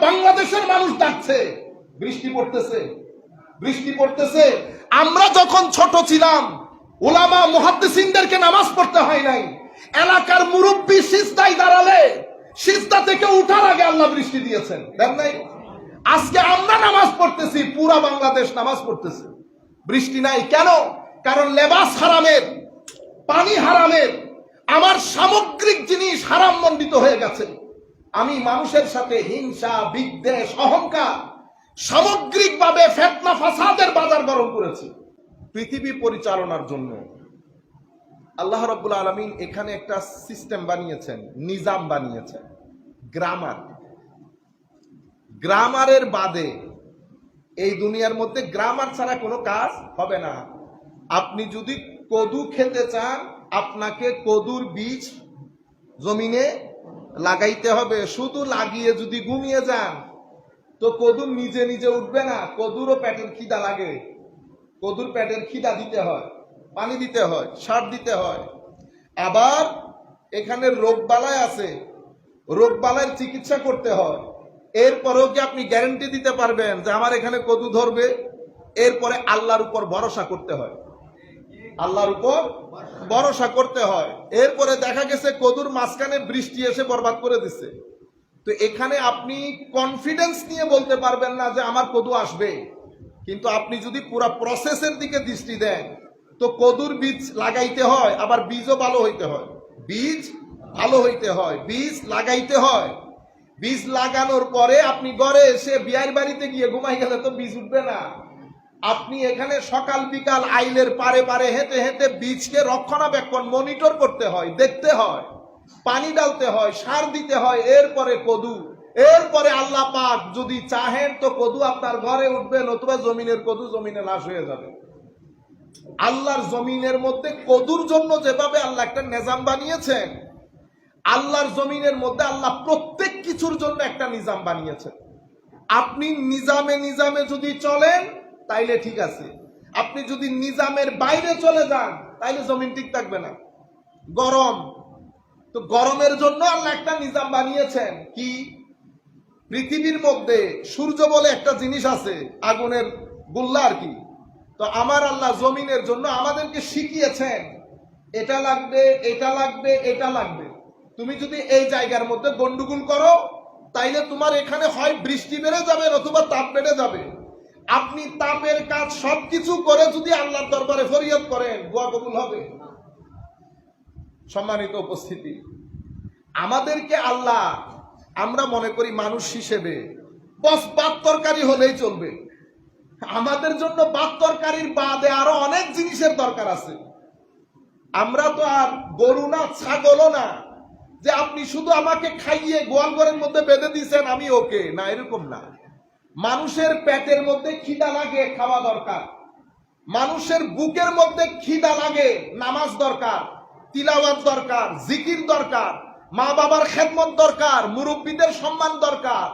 বাংলাদেশের মানুষ ডাকছে। বৃষ্টি পড়তেছে। বৃষ্টি পড়তেছে। আমরা যখন ছোট ছিলাম, ওলামা মুহাদ্দিসিনদেরকে নামাজ পড়তে হয় নাই। এলাকার মুরব্বী সিজদায় দাঁড়ালে, সিজদা থেকে উঠার আগে আল্লাহ বৃষ্টি দিয়েছেন। দেন নাই? আজকে আমরা নামাজ পড়তেছি, পুরা বাংলাদেশ নামাজ পড়তেছে। বৃষ্টি নাই কেন? কারণ লেবাস হারামের, পানি হারামের, আমার সামগ্রিক জিনিস হারাম মণ্ডিত হয়ে গেছে। আমি মানুষের সাথে হিংসা, বিদ্বেষ, অহংকার সামগ্রিকভাবে ফেতনা, ফাসাদের বাজার গরম করেছি পৃথিবী পরিচালনার জন্য। আল্লাহ রব্বুল আলমিন এখানে একটা সিস্টেম বানিয়েছেন, নিজাম বানিয়েছেন, গ্রামার। গ্রামারের বাদে এই দুনিয়ার মধ্যে গ্রামার ছাড়া কোনো কাজ হবে না। আপনি যদি কদু খেতে চান, আপনাকে কদুর বীজ জমিনে লাগাইতে হবে, শুধু লাগিয়ে যদি ঘুমিয়ে যান, তো কদুর নিজে নিজে উঠবে না, কদুরও পেটের খিদা লাগে। কদুর পেটের খিদা দিতে হয়, পানি দিতে হয়, সার দিতে হয়। আবার এখানে রোগবালায় আছে রোগবালার চিকিৎসা করতে হয়। এরপরেও কি আপনি গ্যারেন্টি দিতে পারবেন যে আমার এখানে কদু ধরবে? এরপরে আল্লাহর উপর ভরসা করতে হয়। আল্লাহর উপর ভরসা করতে হয়। এরপরে দেখা গেছে কদুর মাঝখানে বৃষ্টি এসে বরবাদ করে দিচ্ছে তো এখানে আপনি কনফিডেন্স নিয়ে বলতে পারবেন না যে আমার কদু আসবে। কিন্তু আপনি যদি পুরো প্রসেসের দিকে দৃষ্টি দেন, তো কদুর বীজ লাগাইতে হয়, আবার বীজও ভালো হইতে হয়। বীজ ভালো হইতে হয়, বীজ লাগাইতে হয়। বীজ লাগানোর পরে আপনি ঘরে এসে বিয়ার বাড়িতে গিয়ে ঘুমাই গেলে তো বীজ উঠবে না। আপনি এখানে সকাল বিকাল আইলের পারে পারে হেঁটে হেঁটে বীজকে রক্ষণাবেক্ষণ, মনিটর করতে হয়, দেখতে হয়, পানি ডালতে হয়, সার দিতে হয়, এরপরে কদু। এরপরে আল্লাহ পাক যদি চাহেন তো কদু আপনার ঘরে উঠবে, নতুবা জমিনের কদু জমিনে নাশ হয়ে যাবে। আল্লাহর জমিনের মধ্যে কদুর জন্য যেভাবে আল্লাহ একটা নিজাম বানিয়েছেন, আল্লাহর জমিনের মধ্যে আল্লাহ প্রত্যেক কিছুর জন্য একটা নিজাম বানিয়েছেন। আপনি নিজামে নিজামে যদি চলেন তাইলে ঠিক আছে। আপনি যদি নিজামের বাইরে চলে যান, তাইলে জমিন ঠিক থাকবে না। গরম। তো গরমের জন্য আল্লাহ একটা নিজাম বানিয়েছেন। কি? পৃথিবীর মধ্যে সূর্য বলে একটা জিনিস আছে, আগুনের গোল্লা আর কি। তো আমার আল্লাহ জমিনের জন্য আমাদেরকে শিখিয়েছেন, এটা লাগবে এটা লাগবে এটা লাগবে। তুমি যদি এই জায়গার মধ্যে গন্ডগোল করো, তাইলে তোমার এখানে হয় বৃষ্টি বেড়ে যাবে অথবা তাপ বেড়ে যাবে। আপনি তাপের কাজ সবকিছু করে যদি আল্লাহর দরবারে ফরিয়াদ করেন, দোয়া কবুল হবে। সম্মানিত উপস্থিতি, আমাদেরকে আল্লাহ, আমরা মনে করি মানুষ হিসেবে বস বাদ তরকারি হলেই চলবে। আমাদের জন্য বাদ তরকারির বাদে আরও অনেক জিনিসের দরকার আছে। আমরা তো আর গরু না, ছাগলও না, যে আপনি শুধু আমাকে খাইয়ে গোয়াল ঘরের মধ্যে বেঁধে দিয়েছেন, আমি ওকে। না, এরকম না। মানুষের পেটের মধ্যে খিদা লাগে, খাওয়া দরকার। মানুষের বুকের মধ্যে খিদা লাগে, নামাজ দরকার, তিলাওয়াত দরকার, জিকির দরকার মা বাবার খেদমত দরকার, মুরব্বীদের সম্মান দরকার,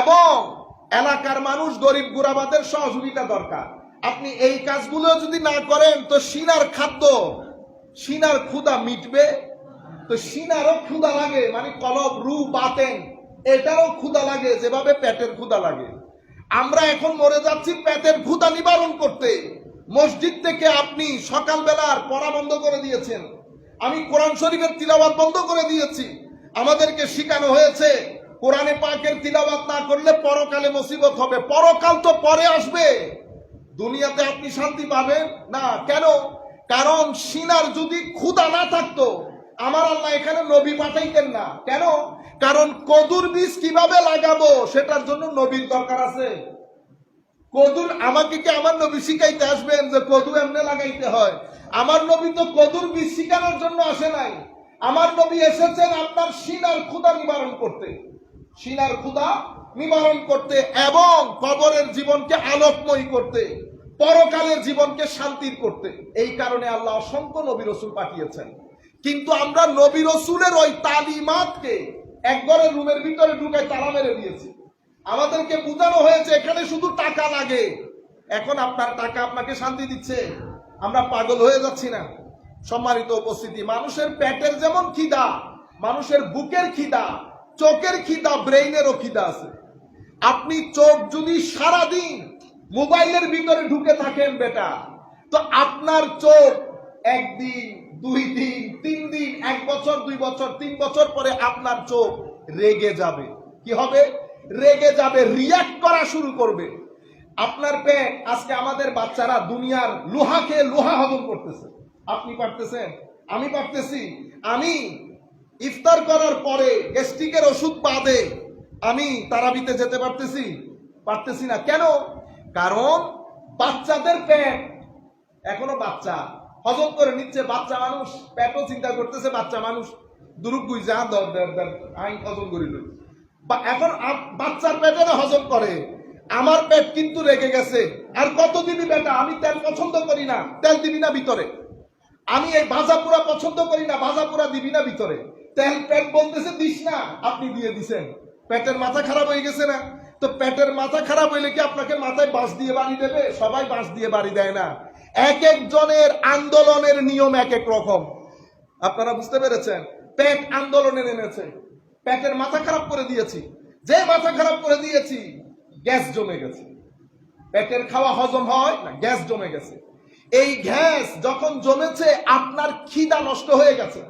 এবং এলাকার মানুষ গরিব গুরাবাদের সহযোগিতা দরকার। আপনি এই কাজগুলো যদি না করেন, তো সিনার খাদ্য, সিনার ক্ষুদা মিটবে। তো সিনারও ক্ষুদা লাগে মানে কলব রু বাতেন, এটারও ক্ষুদা লাগে, যেভাবে পেটের ক্ষুদা লাগে। আমরা এখন মরে যাচ্ছি পেটের ক্ষুদা নিবারণ করতে। মসজিদ থেকে আপনি সকালবেলার পড়া বন্ধ করে দিয়েছেন। আমি কোরআন শরীফের তিলাবাত বন্ধ করে দিয়েছি। আমাদেরকে শিখানো হয়েছে, কোরআনে পাকের তিলাবাত না করলে পরকালে মুসিবত হবে। পরকাল তো পরে আসবে। দুনিয়াতে আপনি শান্তি পাবেন না? কেন? কারণ সিনার যদি ক্ষুদা না থাকতো আমার আল্লাহ এখানে নবী পাঠাইতেন না। কেন? কারণ কদুর বীজ কীভাবে লাগাবো সেটার জন্য নবীর দরকার আছে। কদুর আমাকে কি আমার নবী শিখাইতে আসবেন যে কদু এমনি লাগাইতে হয়? আমার নবী তো কদুর বীজ শিখানোর জন্য আসে নাই। আমার নবী এসেছেন আপনার সিনার ক্ষুদা নিবারণ করতে। সিনার ক্ষুদা নিবারণ করতে এবং কবরের জীবনকে আলোকময়ী করতে, পরকালের জীবনকে শান্তির করতে। এই কারণে আল্লাহ অসংখ্য নবী রসুল পাঠিয়েছেন। কিন্তু আমরা নবী রসুলের ওই তালিমাতকে একবারের রুমের ভিতরে ঢুকে তালা মেরে দিয়েছি। আমাদেরকে বোঝানো হয়েছে, এখানে শুধু টাকা লাগে। এখন আপনার টাকা আপনাকে শান্তি দিচ্ছে। আমরা পাগল হয়ে যাচ্ছি না। সম্মানিত উপস্থিতি, মানুষের পেটের যেমন খিদা, মানুষের বুকের খিদা, চোখের খিদা, ব্রেইনেরও খিদা আছে। আপনি চোখ যদি সারাদিন মোবাইলের ভিতরে ঢুকে থাকেন বেটা, তো আপনার চোখ একদিন দুই দিন, তিন দিন, এক বছর, দুই বছর, তিন বছর পরে আপনার চোখ রেগে যাবে। কি হবে? রেগে যাবে রিয়াক্ট করা শুরু করবে। আপনার পেট, আজকে আমাদের বাচ্চারা দুনিয়ার লোহাকে লোহা হজম করতেছে। আপনি পারতেছেন? আমি পারতেছি। আমি ইফতার করার পরে গ্যাস্ট্রিকের ওষুধ বাদে আমি তারাবিতে যেতে পারতেছি। পারতেছি না। কেন? কারণ বাচ্চাদের পেট এখনও বাচ্চা। হজম করে নিচ্ছে, বাচ্চা মানুষ, পেটও চিন্তা করতেছে, বাচ্চা মানুষ দুরুপ গুই যা দর দর আইন হজম বা এখন বাচ্চার পেটে না হজম করে? আমার পেট কিন্তু রেগে গেছে। আর কত দিবি বেটা, আমি তেল পছন্দ করি না, তেল দিবি না ভিতরে? আমি এই ভাজা পোড়া পছন্দ করি না, ভাজা পোড়া দিবি না ভিতরে? তেল পেট বলতেছে, দিস না, আপনি দিয়ে দিছেন। পেটের মাথা খারাপ হয়ে গেছে না? তো পেটের মাথা খারাপ হইলে কি আপনাকে মাথায় বাঁশ দিয়ে বাড়ি দেবে? সবাই বাঁশ দিয়ে বাড়ি দেয় না। এক একজনের আন্দোলনের নিয়ম এক এক রকম। আপনারা বুঝতে পেরেছেন? পেট আন্দোলনে নেমেছে। পেটের মাথা খারাপ করে দিয়েছি। যে মাথা খারাপ করে দিয়েছি, গ্যাস জমে গেছে। পেটের খাওয়া হজম হয় না, গ্যাস জমে গেছে। এই গ্যাস যখন জমেছে, আপনার খিদা নষ্ট হয়ে গেছে।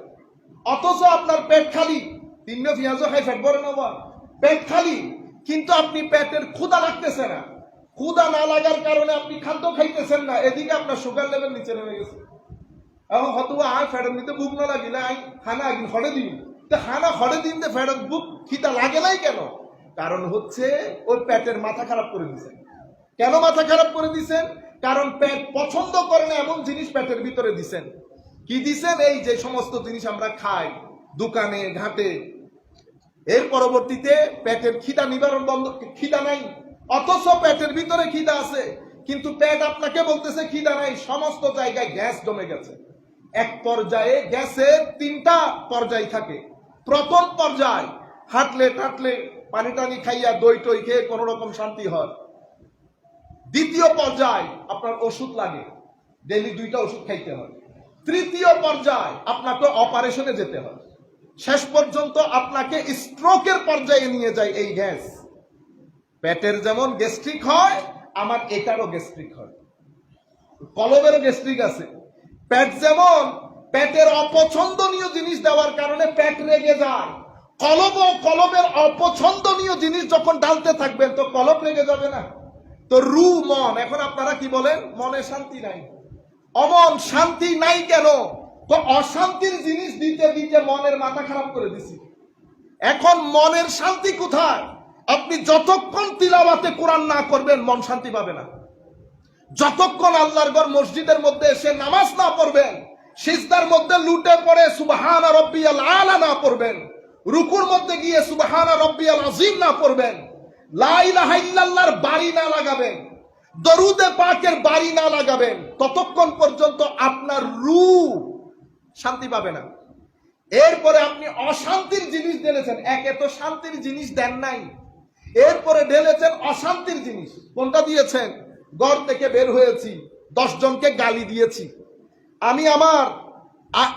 অথচ আপনার পেট খালি। তিন্ন পেঁয়াজও খাই ফেট ভরে নেওয়া পেট খালি। কিন্তু আপনি পেটের ক্ষুদা লাগতেছে না। ক্ষুদা না লাগার কারণে আপনি খাদ্য খাইতেছেন না। এদিকে আপনার সুগার লেভেল নিচে নেমে গেছে। এখন হয়তো আয় ফেরত নিতে বুক না লাগিলে আই খানা একদিন হরে দিন তো খানা হরে দিন তো ফেরত বুক খিতা লাগে নাই কেন? কারণ হচ্ছে ওই পেটের মাথা খারাপ করে দিছে কেন মাথা খারাপ করে দিছেন কারণ পেট পছন্দ করে না এমন জিনিস পেটের ভিতরে দিছেন। কি দিছেন? এই যে সমস্ত জিনিস আমরা খাই, দোকানে, ঘাটে। এর পরবর্তীতে পেটের খিদা নিবারণ বন্ধ, খিদা নাই। অথচ পেটের ভিতরে খিদা আছে, কিন্তু পেট আপনাকে বলতেছে খিদা নাই, সমস্ত জায়গায় গ্যাস জমে গেছে। এক পর্যায়ে গ্যাসের তিনটা পর্যায় থাকে। প্রথম পর্যায়, হাঁটলে টাটলে পানি টানি খাইয়া দই টই খেয়ে কোনো রকম শান্তি হয়। দ্বিতীয় পর্যায়, আপনার ওষুধ লাগে ডেলি দুইটা ওষুধ খাইতে হয়। তৃতীয় পর্যায়, আপনাকে অপারেশনে যেতে হয়। শেষ পর্যন্ত আপনাকে স্ট্রোকের পর্যায়ে নিয়ে যায় এই গ্যাস। পেটের যেমন গ্যাস্ট্রিক হয়, আমার এটারও গ্যাস্ট্রিক হয়। কলমেরও গ্যাস্ট্রিক আছে। পেট যেমন পেটের অপছন্দনীয় জিনিস দেওয়ার কারণে পেট রেগে যায়। কলম ও কলমের অপছন্দনীয় জিনিস যখন ডালতে থাকবেন, তো কলম রেগে যাবে না। তো রু মন, এখন আপনারা কি বলেন? মনে শান্তি নাই। অমন শান্তি নাই কেন? তো অশান্তির জিনিস দিতে দিতে মনের মাথা খারাপ করে দিছি। এখন মনের শান্তি কোথায়? আপনি যতক্ষণ তিলাওয়াতে কোরআন না করবেন, মন শান্তি পাবে না। যতক্ষণ আল্লাহর ঘর মসজিদের মধ্যে এসে নামাজ না পড়বেন, সিজদার মধ্যে লুটে পড়ে সুবহানা রব্বিয়াল আলা না পড়বেন, রুকুর মধ্যে গিয়ে সুবহানা রব্বিয়াল আজিম না পড়বেন, লা ইলাহা ইল্লাল্লাহর বাড়ি না লাগাবেন, দরুদে পাকের বাড়ি না লাগাবেন, ততক্ষণ পর্যন্ত আপনার রু শান্তি পাবে না। এরপরে আপনি অশান্তির জিনিস ঢেলেছেন, একে তো শান্তির জিনিস দেন নাই। এরপরে ঢেলেছেন অশান্তির জিনিস। কোনটা দিয়েছেন? ঘর থেকে বের হয়েছি দশ জনকে গালি দিয়েছি। আমি আমার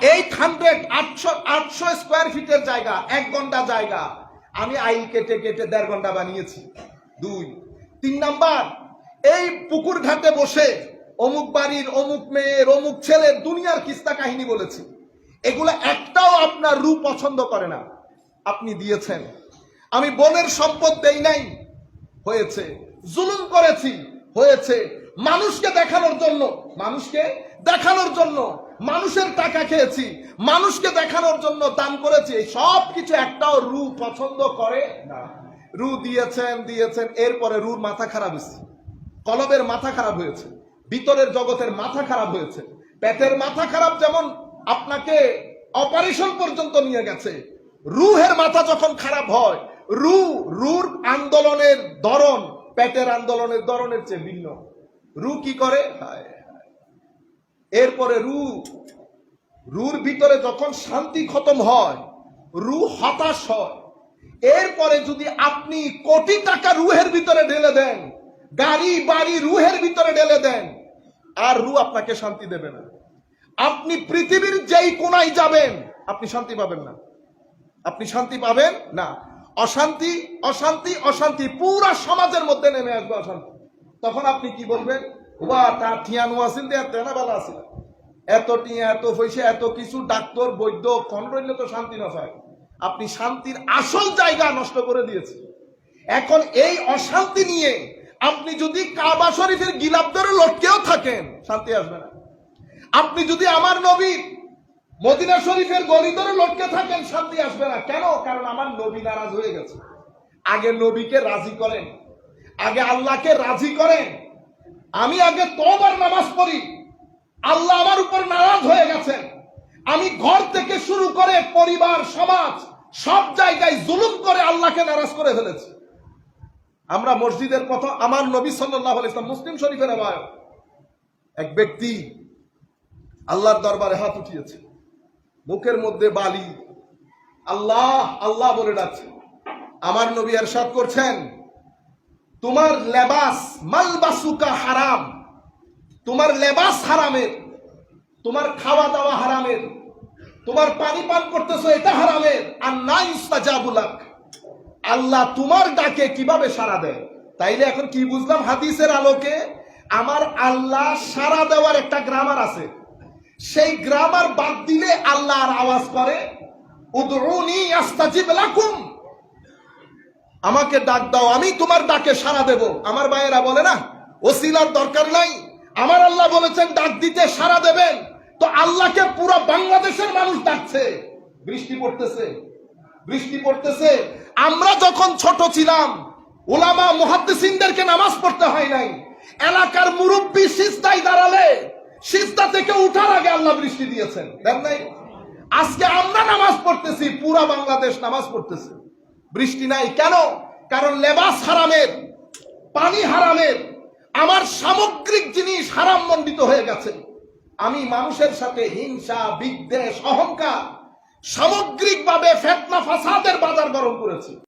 এইট হান্ড্রেড আটশো আটশো স্কোয়ার ফিটের জায়গা, এক ঘণ্টা জায়গা, আমি আইল কেটে কেটে দেড় ঘণ্টা বানিয়েছি। দুই, তিন নাম্বার, এই পুকুর ঘাটে বসে অমুক বাড়ির, অমুক মেয়ের, অমুক ছেলের দুনিয়ার কিস্তা কাহিনী বলেছি। এগুলো একটাও আপনার রূপ পছন্দ করে না। আপনি দিয়েছেন। আমি বনের সম্পদ দেই নাই। হয়েছে। জুলুম করেছি। হয়েছে। মানুষকে দেখানোর জন্য, মানুষকে দেখানোর জন্য মানুষের টাকা খেয়েছি। মানুষকে দেখানোর জন্য দান করেছি। সব কিছু একটাও রু পছন্দ করে না। রু দিয়েছেন দিয়েছেন, এরপরে রুর মাথা খারাপ হয়েছে। কলবের মাথা খারাপ হয়েছে। ভিতরের জগতের মাথা খারাপ হয়েছে। পেটের মাথা খারাপ যেমন আপনাকে অপারেশন পর্যন্ত নিয়ে গেছে। রুহের মাথা যখন খারাপ হয়, রু, রুর আন্দোলনের ধরন পেটের আন্দোলনের ধরনের চেয়ে ভিন্ন। রু কি করে। এরপরে রু, রুর ভিতরে যখন শান্তি খতম হয়, রু হতাশ হয়। এরপরে যদি আপনি কোটি টাকা রুহের ভিতরে ঢেলে দেন, গাড়ি, বাড়ি রুহের ভিতরে ঢেলে দেন, আর রু আপনাকে শান্তি দেবে না। আপনি পৃথিবীর যেই কোনায় যাবেন, আপনি শান্তি পাবেন না। আপনি শান্তি পাবেন না। অশান্তি অশান্তি অশান্তি, পুরা সমাজের মধ্যে নেমে আসবে অশান্তি। তখন আপনি কি বলবেন? বা তার ঠিয়ানো আসিল দেয়া তেনা ভালো আসিল। এত টিয়া, এত পয়সা, এত কিছু, ডাক্তার, বৈদ্য খন্ডরইলে তো শান্তি না হয় আপনি শান্তির আসল জায়গা নষ্ট করে দিয়েছেন। এখন এই অশান্তি নিয়ে আপনি যদি কাবা শরীফের গিলাপ ধরে লটকেও থাকেন, শান্তি আসবে না। আপনি যদি আমার নবীর মদিনা শরীফের গলি ধরে লটকে থাকেন শান্তি আসবে না। কেন? কারণ আমার নবী নারাজ হয়ে গেছে। আগে নবীকে রাজি করেন। আগে আল্লাহকে রাজি করেন। আমি আগে তোবার নামাজ পড়ি। আল্লাহ আমার উপর নারাজ হয়ে গেছেন। আমি ঘর থেকে শুরু করে পরিবার, সমাজ, সব জায়গায় জুলুম করে আল্লাহকে নারাজ করে ফেলেছি। আমরা মসজিদের কথা আমার নবী সাল্লাহ ইসলাম মুসলিম শরীফের আবায় এক ব্যক্তি আল্লাহর দরবারে হাত উঠিয়েছে। মুখের মধ্যে বালি। আল্লাহ আল্লাহ বলে ডাকছে। আমার নবী এরশাদ করছেন, তোমার লেবাস মালবাসুকা হারাম। তোমার লেবাস হারামের, তোমার খাওয়া দাওয়া হারামের, তোমার পানি পান করতেছো এটা হারামের। আর না ইস্তাজাবুলাক আল্লাহ তোমার ডাকে কীভাবে সাড়া দেয়? তাইলে এখন কি বুঝলাম হাদিসের আলোকে? আমার আল্লাহ সাড়া দেওয়ার একটা গ্রামার আছে। সেই গ্রামার বাদ দিলে আল্লাহ আর আওয়াজ করে আমাকে ডাক দাও, আমি তোমার ডাকে সাড়া দেব। আমার ভাইয়েরা বলে, না, ওসিলার দরকার নাই। আমার আল্লাহ বলেছেন, ডাক দিতে সাড়া দেবেন। তো আল্লাহকে পুরো বাংলাদেশের মানুষ ডাকছে। বৃষ্টি পড়তেছে বৃষ্টি পড়তেছে। আমরা যখন ছোট ছিলাম, ওলামা মুহাদ্দিসিনদেরকে নামাজ পড়তে হয় নাই। এলাকার মুরব্বী সিস্তায় দাঁড়ালে সিস্তা থেকে উঠার আগে আল্লাহ বৃষ্টি দিয়েছেন। দেন নাই? আজকে আমরা নামাজ পড়তেছি, পুরা বাংলাদেশ নামাজ পড়তেছে। বৃষ্টি নাই কেন? কারণ লেবাস হারামের, পানি হারামের, আমার সামগ্রিক জিনিস হারাম মণ্ডিত হয়ে গেছে। আমি মানুষের সাথে হিংসা, বিদ্বেষ, অহংকার, সামগ্রিকভাবে ফেতনা, ফাসাদের বাজার গরম করেছি।